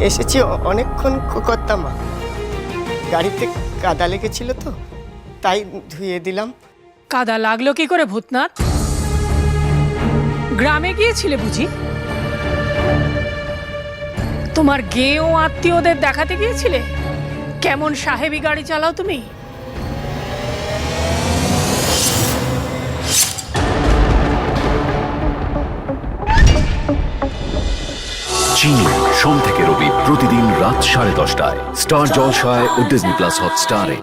এসেছি অনেকক্ষণ করতাম মা। গাড়িতে কাদা লেগেছিল তো তাই ধুয়ে দিলাম। কাদা লাগল কি করে ভূতনাথ? গ্রামে গিয়েছিলে বুঝি? তোমার গেও আত্মীয়দের দেখাতে গিয়েছিলে? কেমন সাহেবি গাড়ি চালাও তুমি? চিনি। সোম থেকে রবি প্রতিদিন রাত সাড়ে দশটায়। স্টার জলসায় ও ডিজনি প্লাস হটস্টারে।